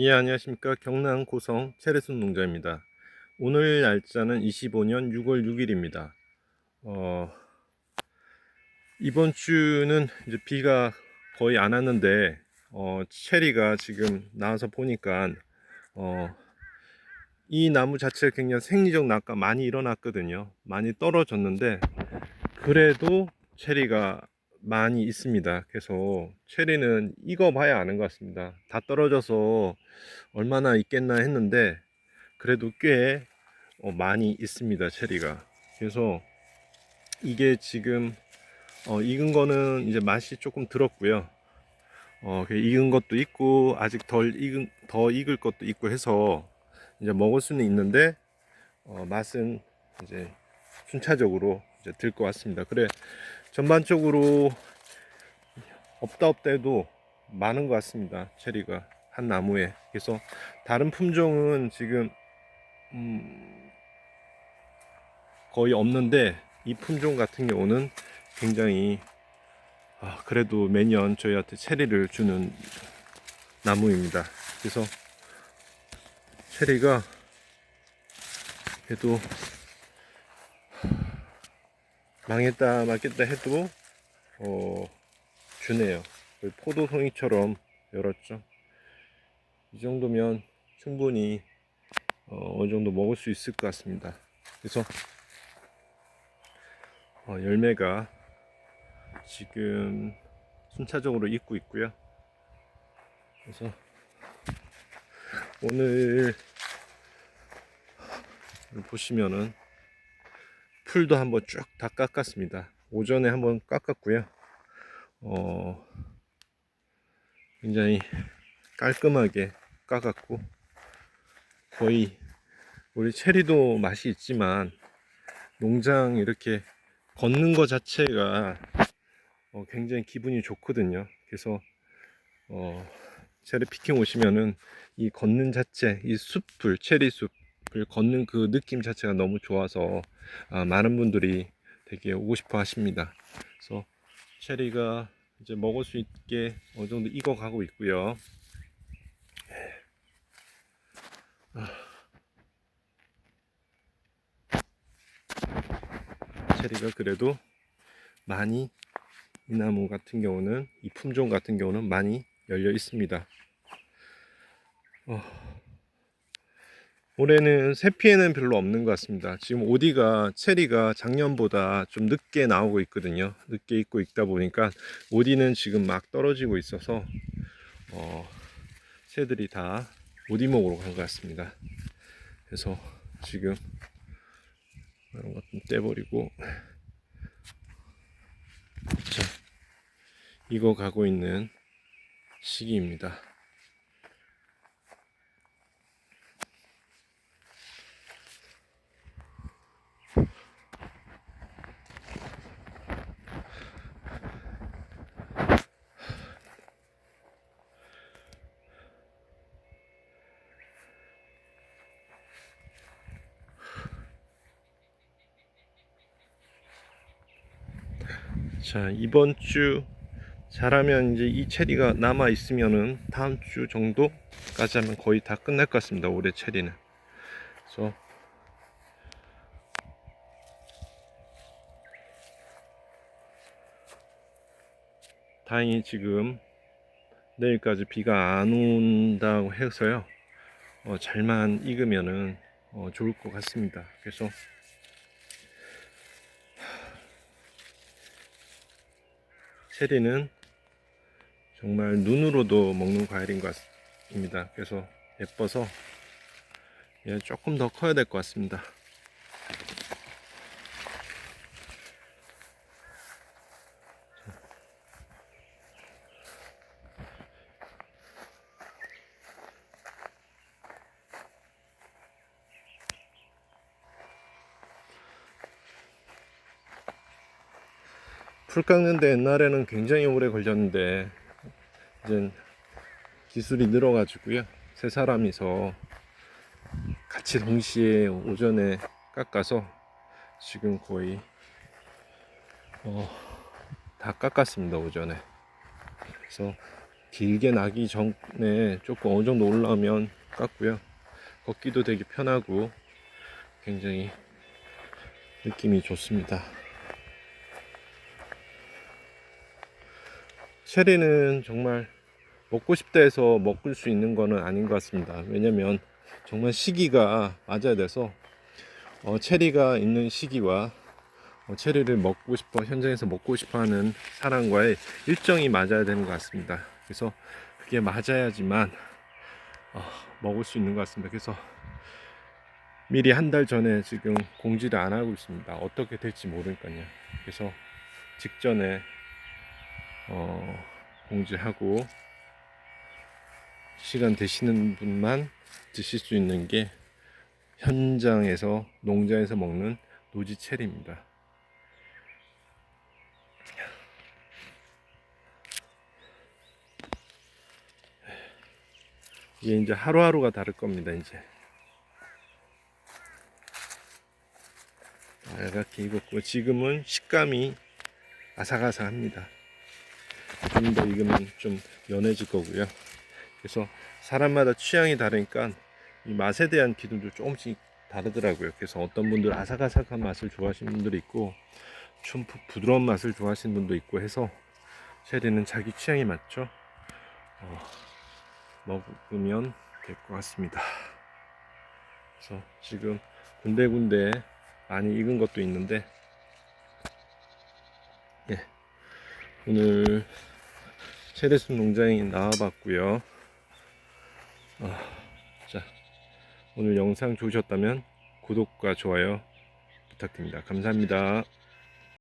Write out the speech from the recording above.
예, 안녕하십니까. 경남 고성 체리순 농장입니다. 오늘 날짜는 25년 6월 6일입니다. 어, 이번 주는 이제 비가 거의 안 왔는데, 어, 체리가 지금 나와서 보니까, 어, 이 나무 자체가 굉장히 생리적 낙가 많이 일어났거든요. 많이 떨어졌는데, 그래도 체리가 많이 있습니다. 그래서 체리는 익어봐야 아는 것 같습니다. 다 떨어져서 얼마나 있겠나 했는데 그래도 꽤 어, 많이 있습니다. 체리가. 그래서 이게 지금 어, 익은 거는 이제 맛이 조금 들었고요. 어, 그 익은 것도 있고 아직 덜 익은 더 익을 것도 있고 해서 이제 먹을 수는 있는데 어, 맛은 이제 순차적으로 들 것 같습니다. 그래 전반적으로 없다 없다 해도 많은 것 같습니다. 체리가 한 나무에. 그래서 다른 품종은 지금 음 거의 없는데 이 품종 같은 경우는 굉장히 아 그래도 매년 저희한테 체리를 주는 나무입니다. 그래서 체리가 그래도 망했다 맞겠다 해도 어 주네요. 거의 포도송이처럼 열었죠. 이 정도면 충분히 어, 어느 정도 먹을 수 있을 것 같습니다. 그래서 어, 열매가 지금 순차적으로 익고 있고요. 그래서 오늘 보시면은 풀도 한번 쭉 다 깎았습니다. 오전에 한번 깎았고요. 어, 굉장히 깔끔하게 깎았고 거의 우리 체리도 맛이 있지만 농장 이렇게 걷는 것 자체가 어, 굉장히 기분이 좋거든요. 그래서 어, 체리 피킹 오시면은 이 걷는 자체, 이 숲을 체리 숲을 걷는 그 느낌 자체가 너무 좋아서 아, 많은 분들이 되게 오고 싶어 하십니다. 그래서 체리가 이제 먹을 수 있게 어느 정도 익어 가고 있고요. 아. 체리가 그래도 많이 이 나무 같은 경우는 이 품종 같은 경우는 많이 열려 있습니다. 어, 올해는 새 피해는 별로 없는 것 같습니다. 지금 오디가 체리가 작년보다 좀 늦게 나오고 있거든요. 늦게 익고 있다 보니까 오디는 지금 막 떨어지고 있어서 어, 새들이 다 오디목으로 간 것 같습니다. 그래서 지금 이런 것 좀 떼버리고 자 이거 가고 있는 시기입니다. 자 이번 주 잘하면 이제 이 체리가 남아 있으면은 다음 주 정도까지 하면 거의 다 끝날 것 같습니다 올해 체리는. 그래서 다행히 지금 내일까지 비가 안 온다고 해서요. 어, 잘만 익으면은 어, 좋을 것 같습니다. 그래서 체리는 정말 눈으로도 먹는 과일인 것 같습니다. 그래서 예뻐서 얘 조금 더 커야 될 것 같습니다. 풀 깎는데 옛날에는 굉장히 오래 걸렸는데 이제 기술이 늘어가지고요 세 사람이서 같이 동시에 오전에 깎아서 지금 거의 어, 다 깎았습니다 오전에 그래서 길게 나기 전에 조금 어느 정도 올라오면 깎고요. 걷기도 되게 편하고 굉장히 느낌이 좋습니다. 체리는 정말 먹고 싶다 해서 먹을 수 있는 거는 아닌 것 같습니다. 왜냐면 정말 시기가 맞아야 돼서 어, 체리가 있는 시기와 어, 체리를 먹고 싶어 현장에서 먹고 싶어 하는 사람과의 일정이 맞아야 되는 것 같습니다. 그래서 그게 맞아야지만 어, 먹을 수 있는 것 같습니다. 그래서 미리 한 달 전에 지금 공지를 안 하고 있습니다. 어떻게 될지 모르니까요. 그래서 직전에 어, 공지하고 시간 되시는 분만 드실 수 있는 게 현장에서 농장에서 먹는 노지 체리입니다. 이게 이제 하루하루가 다를 겁니다. 이제 빨갛게 익었고 지금은 식감이 아삭아삭합니다. 좀 더 익으면 좀 연해질 거고요. 그래서 사람마다 취향이 다르니까 이 맛에 대한 기준도 조금씩 다르더라고요. 그래서 어떤 분들 아삭아삭한 맛을 좋아하시는 분들이 있고 좀 부- 부드러운 맛을 좋아하시는 분도 있고 해서 체리는 자기 취향에 맞죠. 어, 먹으면 될 것 같습니다. 그래서 지금 군데군데 많이 익은 것도 있는데 오늘 체리순 농장에 나와봤고요. 아, 자, 오늘 영상 좋으셨다면 구독과 좋아요 부탁드립니다. 감사합니다.